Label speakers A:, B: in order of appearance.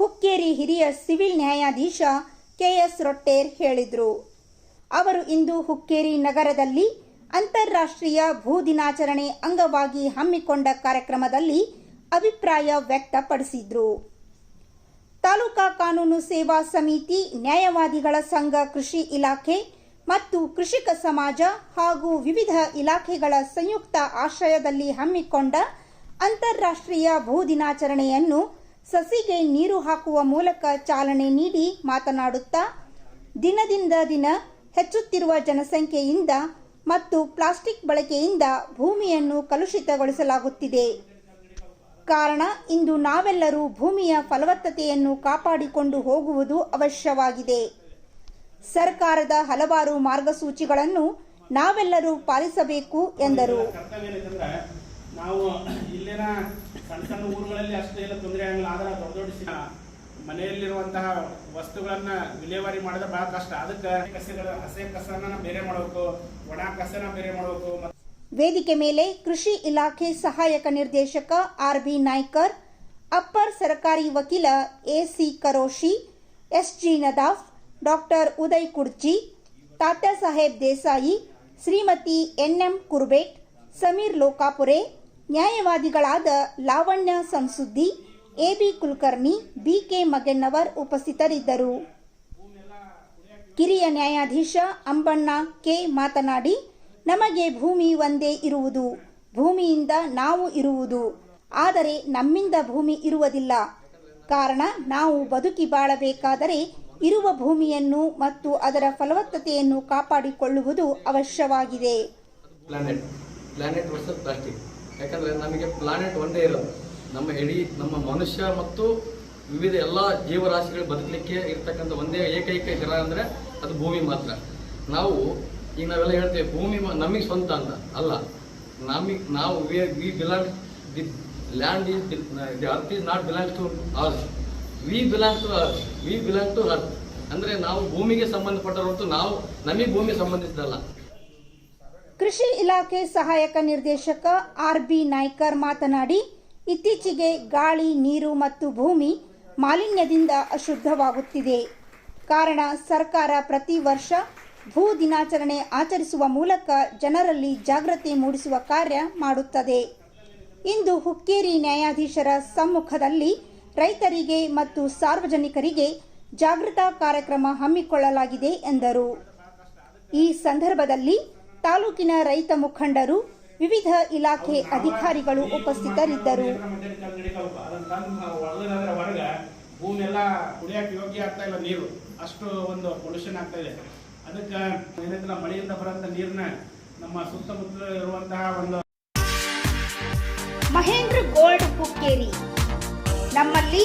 A: ಹುಕ್ಕೇರಿ ಹಿರಿಯ ಸಿವಿಲ್ ನ್ಯಾಯಾಧೀಶ ಕೆಎಸ್ ರೊಟ್ಟೇರ್ ಹೇಳಿದರು. ಅವರು ಇಂದು ಹುಕ್ಕೇರಿ ನಗರದಲ್ಲಿ ಅಂತಾರಾಷ್ಟ್ರೀಯ ಭೂ ದಿನಾಚರಣೆ ಅಂಗವಾಗಿ ಹಮ್ಮಿಕೊಂಡ ಕಾರ್ಯಕ್ರಮದಲ್ಲಿ ಅಭಿಪ್ರಾಯ ವ್ಯಕ್ತಪಡಿಸಿದ್ರು. ತಾಲೂಕಾ ಕಾನೂನು ಸೇವಾ ಸಮಿತಿ, ನ್ಯಾಯವಾದಿಗಳ ಸಂಘ, ಕೃಷಿ ಇಲಾಖೆ ಮತ್ತು ಕೃಷಿಕ ಸಮಾಜ ಹಾಗೂ ವಿವಿಧ ಇಲಾಖೆಗಳ ಸಂಯುಕ್ತ ಆಶ್ರಯದಲ್ಲಿ ಹಮ್ಮಿಕೊಂಡ ಅಂತಾರಾಷ್ಟ್ರೀಯ ಭೂ ದಿನಾಚರಣೆಯನ್ನು ಸಸಿಗೆ ನೀರು ಹಾಕುವ ಮೂಲಕ ಚಾಲನೆ ನೀಡಿ ಮಾತನಾಡುತ್ತಾ, ದಿನದಿಂದ ದಿನ ಹೆಚ್ಚುತ್ತಿರುವ ಜನಸಂಖ್ಯೆಯಿಂದ ಮತ್ತು ಪ್ಲಾಸ್ಟಿಕ್ ಬಳಕೆಯಿಂದ ಭೂಮಿಯನ್ನು ಕಲುಷಿತಗೊಳಿಸಲಾಗುತ್ತಿದೆ. ಕಾರಣ, ಇಂದು ನಾವೆಲ್ಲರೂ ಭೂಮಿಯ ಫಲವತ್ತತೆಯನ್ನು ಕಾಪಾಡಿಕೊಂಡು ಹೋಗುವುದು ಅವಶ್ಯವಾಗಿದೆ. ಸರ್ಕಾರದ ಹಲವಾರು ಮಾರ್ಗಸೂಚಿಗಳನ್ನು ನಾವೆಲ್ಲರೂ ಪಾಲಿಸಬೇಕು ಎಂದರು.
B: ನಾವು ಇಲ್ಲಿನ ಸಣ್ಣ ಸಣ್ಣ ಊರುಗಳಲ್ಲಿ ಅಷ್ಟೇ ಎಲ್ಲ ತೊಂದರೆ ಆಗಲ್ಲ. ಆದ್ರೆ ದೊಡ್ಡ ದೊಡ್ಡ ಸಿ- ಮನೆಯಲ್ಲಿರುವಂತಹ ವಸ್ತುಗಳನ್ನ ವಿಲೇವಾರಿ ಮಾಡೋದು ಬಹಳ ಕಷ್ಟ. ಅದಕ್ಕೆ ಕಸಗಳ, ಹಸೆ ಕಸನ ಬೇರೆ ಮಾಡಬೇಕು, ಒಣ ಕಸನ ಬೇರೆ ಮಾಡಬೇಕು.
A: ವೇದಿಕೆ ಮೇಲೆ ಕೃಷಿ ಇಲಾಖೆ ಸಹಾಯಕ ನಿರ್ದೇಶಕ ಆರ್ ಬಿ ನಾಯ್ಕರ್, ಅಪ್ಪರ್ ಸರ್ಕಾರಿ ವಕೀಲ A C Karoshi, S G Nadaf, doctor Uday Kurji Tatya Saheb Desai, Shrimati N M Kurbet, Sameer Lokapure ನ್ಯಾಯವಾದಿಗಳಾದ Lavanya Samsuddi, A B Kulkarni, B K Magennavar ಉಪಸ್ಥಿತರಿದ್ದರು. ಕಿರಿಯ ನ್ಯಾಯಾಧೀಶ ಅಂಬಣ್ಣ ಕೆ ಮಾತನಾಡಿ, ನಮಗೆ ಭೂಮಿ ಒಂದೇ ಇರುವುದು, ಭೂಮಿಯಿಂದ ನಾವು ಇರುವುದು, ಆದರೆ ನಮ್ಮಿಂದ ಭೂಮಿ ಇರುವುದಿಲ್ಲ. ಕಾರಣ, ನಾವು ಬದುಕಿ ಬಾಳಬೇಕಾದರೆ ಇರುವ ಭೂಮಿಯನ್ನು ಮತ್ತು ಅದರ ಫಲವತ್ತತೆಯನ್ನು ಕಾಪಾಡಿಕೊಳ್ಳುವುದು ಅವಶ್ಯವಾಗಿದೆ.
C: ಪ್ಲಾನೆಟ್ ಪ್ಲಾನೆಟ್ ಪ್ಲಾಸ್ಟಿಕ್ ಯಾಕಂದರೆ ನಮಗೆ ಪ್ಲಾನೆಟ್ ಒಂದೇ ಇರೋದು. ನಮ್ಮ ಇಡೀ, ನಮ್ಮ ಮನುಷ್ಯ ಮತ್ತು ವಿವಿಧ ಎಲ್ಲ ಜೀವರಾಶಿಗಳು ಬದುಕಲಿಕ್ಕೆ ಇರ್ತಕ್ಕಂಥ ಒಂದೇ ಏಕೈಕ ಗ್ರಹ ಅಂದರೆ ಅದು ಭೂಮಿ ಮಾತ್ರ. ನಾವು, ಈಗ ನಾವೆಲ್ಲ ಹೇಳ್ತೇವೆ, ಭೂಮಿ ನಮಗೆ ಸ್ವಂತ ಅಂತ. ಅಲ್ಲ, ನಮಗೆ, ನಾವು we belong the land is the earth is not belongs to earth we belong to earth we belong to earth ಅಂದರೆ ನಾವು ಭೂಮಿಗೆ ಸಂಬಂಧಪಟ್ಟರು ಹೊರತು ನಾವು ನಮಗೆ ಭೂಮಿ ಸಂಬಂಧಿಸಿದಲ್ಲ
A: ಕೃಷಿ ಇಲಾಖೆ ಸಹಾಯಕ ನಿರ್ದೇಶಕ ಆರ್ ಬಿ ನಾಯ್ಕರ್ ಮಾತನಾಡಿ, ಇತ್ತೀಚೆಗೆ ಗಾಳಿ, ನೀರು ಮತ್ತು ಭೂಮಿ ಮಾಲಿನ್ಯದಿಂದ ಅಶುದ್ಧವಾಗುತ್ತಿದೆ. ಕಾರಣ, ಸರ್ಕಾರ ಪ್ರತಿ ವರ್ಷ ಭೂ ದಿನಾಚರಣೆ ಆಚರಿಸುವ ಮೂಲಕ ಜನರಲ್ಲಿ ಜಾಗೃತಿ ಮೂಡಿಸುವ ಕಾರ್ಯ ಮಾಡುತ್ತದೆ. ಇಂದು ಹುಕ್ಕೇರಿ ನ್ಯಾಯಾಧೀಶರ ಸಮ್ಮುಖದಲ್ಲಿ ರೈತರಿಗೆ ಮತ್ತು ಸಾರ್ವಜನಿಕರಿಗೆ ಜಾಗೃತ ಕಾರ್ಯಕ್ರಮ ಹಮ್ಮಿಕೊಳ್ಳಲಾಗಿದೆ ಎಂದರು. ಈ ಸಂದರ್ಭದಲ್ಲಿ ತಾಲೂಕಿನ ರೈತ ಮುಖಂಡರು, ವಿವಿಧ ಇಲಾಖೆ ಅಧಿಕಾರಿಗಳು ಉಪಸ್ಥಿತರಿದ್ದರು.
B: ಭೂಮಿಯೆಲ್ಲ ಎಲ್ಲ ಕುಡಿಯಕ್ಕೆ ಯೋಗ್ಯ ಆಗ್ತಾ ಇಲ್ಲ ನೀರು ಅಷ್ಟು ಒಂದು ಪೊಲ್ಯೂಷನ್ ಆಗ್ತಾ ಇದೆ ಅದಕ್ಕೆ ಏನಂದ್ರೆ ಮಳೆಯಿಂದ ಬರೋಂಥ ನೀರನ್ನ ನಮ್ಮ ಸುತ್ತಮುತ್ತ ಇರುವಂತಹ ಒಂದು
A: ಮಹೇಂದ್ರ ಗೋಲ್ಡ್ ಹುಕ್ಕೇರಿ ನಮ್ಮಲ್ಲಿ